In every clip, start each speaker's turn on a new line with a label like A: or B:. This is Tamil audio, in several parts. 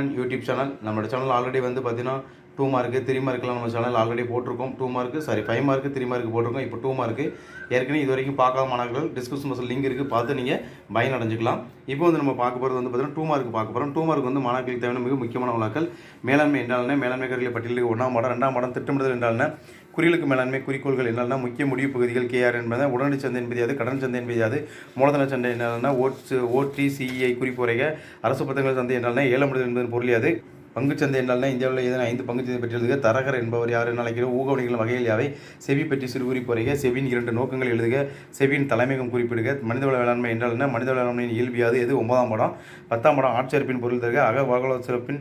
A: கண்ணன் யூடியூப் சேனல் நம்மளோட சேனல் ஆல்ரெடி வந்து பார்த்திங்கன்னா டூ மார்க்கு த்ரீ மார்க்லாம் நம்ம சேனல் ஆல்ரெடி போட்டிருக்கோம். Two mark sorry five mark three mark போட்டிருக்கோம். இப்போ டூ மார்க்கு ஏற்கனவே இது வரைக்கும் பார்க்காத மாணவர்கள் டிஸ்கிரிப்ஷன் பஸ்ஸில் லிங்க் இருக்குது பார்த்து நீங்கள் பயன் அடைஞ்சிக்கலாம் இப்போ வந்து நம்ம பார்க்க போகிறது வந்து பார்த்தீங்கன்னா டூ மார்க் பார்க்க போகிறோம் டூ மார்க் வந்து மாணவர்களுக்கு தேவையான மிக முக்கியமான விழாக்கள் மேலாண்மை என்றால் மேலாண்மை கருவிகளை பட்டியலுக்கு ஒன்றாம் பாடம் ரெண்டாம் பாடம் திட்டமிடுதல் என்றால் குறிகளுக்கு மேலாண்மை குறிக்கோள்கள் என்னென்னா முக்கிய முடிவு பகுதிகள் கேஆர் என்பது உடனடி சந்தை என்பது கடன் சந்தை என்பது மூலதன சந்தை என்னென்னா ஓட்ஸ் ஓடி சிஇஐ குறிப்புரைக அரசு பத்திரங்கள் சந்தை என்னென்னா ஏழமிடுதல் என்பது பொருளியாது பங்குச்சந்தை என்றால்னா இந்தியாவில் ஏதேனும் ஐந்து பங்குச்சந்தை பெற்றிருக்க எழுதுக. தரகர் என்பவர் யார் என அழைக்கிற ஊகவணிகள் வகையில் யாவை? செவி பற்றி சிறுகுறிப்பு வரைக செவியின் இரண்டு நோக்கங்கள் எழுதுக. செவியின் தலைமையகம் குறிப்பிடுக. மனிதவள வேளாண்மை என்றால் என்ன? மனிதவள வேளாண்மையின் இயல்பியாது எது? ஒன்பதாம் படம். பத்தாம் படம் ஆட்சேர்ப்பின் பொருள் தருக. அக வகல சிறப்பின்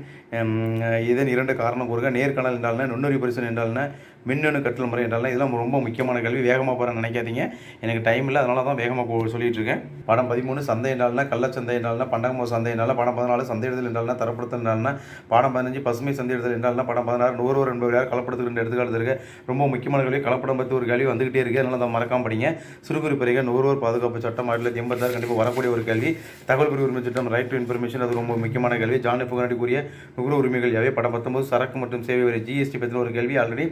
A: இதன் இரண்டு காரணம் கூறுக. நேர்காணல் என்றால்னா நுண்ணறிவு பரிசு என்றால்னா மின்னணு கற்றல் முறை என்றாலும் இதெல்லாம் ரொம்ப முக்கியமான கல்வி. வேகமாக போகிற நினைக்காதீங்க. எனக்கு டைம் இல்லை அதனால தான் வேகமாக சொல்லிட்டு இருக்கேன் படம் பதிமூணு சந்தை என்றால்னா கள்ளச்சந்தை என்றால்னா பண்டகமோ சந்தை என்றாலும் படம் பதினாலு சந்தையிடுதல் என்றால்னா தரப்படுத்தல் என்றால்னா பாடம் பதினஞ்சு பசுமை சந்தையிடுதல் என்றால்னா படம் பதினாறு நூறுவர் என்பவர் யார் கலப்படுத்துகின்ற எடுத்துக்காட்டு இருக்கு. ரொம்ப முக்கியமான கல்வி. கலப்படம் பற்றி ஒரு கல்வி வந்துகிட்டே இருக்கு. அதனால அதை மறக்காம படிங்க. சிறுகுறிப்பறைகள் நுகர்வோர் பாதுகாப்பு சட்டம் ஆயிரத்தி தொள்ளாயிரத்தி எண்பத்தாறு கண்டிப்பாக வரக்கூடிய ஒரு கேள்வி தகவல் பிரிவு உரிமை சட்டம் ரைட் டு இன்ஃபர்மேஷன் அது ரொம்ப முக்கியமான கேள்வி ஜான் புகனாடி கூறிய நுகர்வு உரிமைகள் யாவே? படம் பத்தொன்பது சரக்கு மற்றும் சேவை வரை ஜிஎஸ்டி பற்றின ஒரு கேள்வி ஆல்ரெடி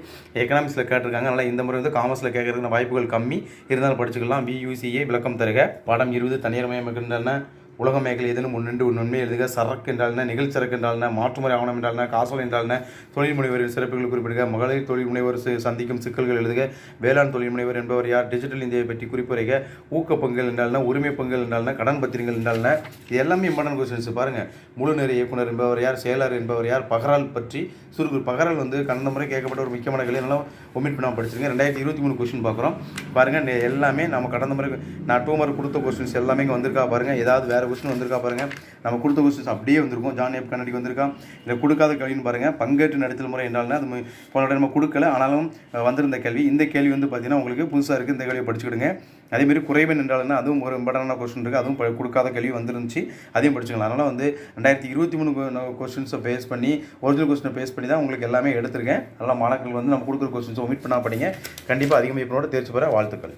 A: எக்கனாமிக்ஸில் கேட்டிருக்காங்க. அதனால் இந்த முறை வந்து காமர்ஸில் கேட்கறதுக்கான வாய்ப்புகள் கம்மி. இருந்தாலும் படிச்சுக்கலாம். பியூசிஏ விளக்கம் தருக. பாடம் இருபது தனியார் மயமக்கின்றன உலக மேகலை ஏதேனும் முன்னின்று உண்மை எழுதுக. சரக்கு என்றால்னா நிகழ்ச்சரக்கு என்றால்னா மாற்றுமுறை ஆவணம் என்றால்னா காசோலை என்றால்னா தொழில் முனைவரின் சிறப்புகள் குறிப்பிடுக. மகளிர் தொழில் முனைவர் சந்திக்கும் சிக்கல்கள் எழுதுக. வேளாண் தொழில் முனைவர் என்பவர் யார்? டிஜிட்டல் இந்தியாவை பற்றி குறிப்புரைக. ஊக்க பங்குகள் என்றால்னா உரிமை பங்குகள் என்றால்னா கடன் பத்திரங்கள் என்றால்னா இது எல்லாமே இம்பார்ட்டன் கொஸ்டின்ஸ் பாருங்கள் முழு நேர இயக்குனர் என்பவர் யார்? செயலர் என்பவர் யார்? பகரால் பற்றி சுருக்கு பகரால் வந்து கடந்த முறை கேட்கப்பட்ட ஒரு முக்கியமான கேள்வி. நல்லா ஒமிட் பண்ணாமல் படிச்சிருங்க. ரெண்டாயிரத்தி இருபத்தி மூணு கொஸ்டின் பார்க்குறோம் பாருங்கள் எல்லாமே நம்ம கடந்த முறை நான் டூ மார்க் கொடுத்த கொஸ்டின்ஸ் எல்லாமே இங்கே வந்திருக்கா பாருங்கள் ஏதாவது வேறு கொஸ்டின் வந்திருக்கா பாருங்கள் நம்ம கொடுத்த கொஸ்டின்ஸ் அப்படியே வந்திருக்கும். ஜான் எப் கண்ணாடி வந்திருக்கா? இல்லை கொடுக்காத கேள்வின்னு பாருங்கள் பங்கேற்று நடத்தல் முறை என்றால்னா அது போன நம்ம கொடுக்கல. ஆனாலும் வந்திருந்த கேள்வி. இந்த கேள்வி வந்து பார்த்தீங்கன்னா உங்களுக்கு புதுசாக இருக்குது இந்த கேள்வியை படிச்சுக்கிடுங்க. அதேமாரி குறைவன் என்றாலும்னா அதுவும் ஒரு இம்பார்ட்டண்டான கொஸ்டின் இருக்குது அதுவும் கொடுக்காத கேள்வி வந்துருந்துச்சு. அதையும் படிச்சுக்கலாம். அதனால் வந்து ரெண்டாயிரத்தி இருபத்தி மூணு கொஸ்டின்ஸை பேஸ் பண்ணி ஒரிஜினல் கொஸ்டினை பேஸ் பண்ணி தான் உங்களுக்கு எல்லாமே எடுத்திருக்கேன். அதனால் மாணவர்கள் வந்து நம்ம கொடுக்குற கொஸ்டின்ஸை ஒமிட் பண்ணா படிங்க. கண்டிப்பாக அதிகமாக மதிப்பெண்ணோட தேர்ச்சி பெற வாழ்த்துக்கள்.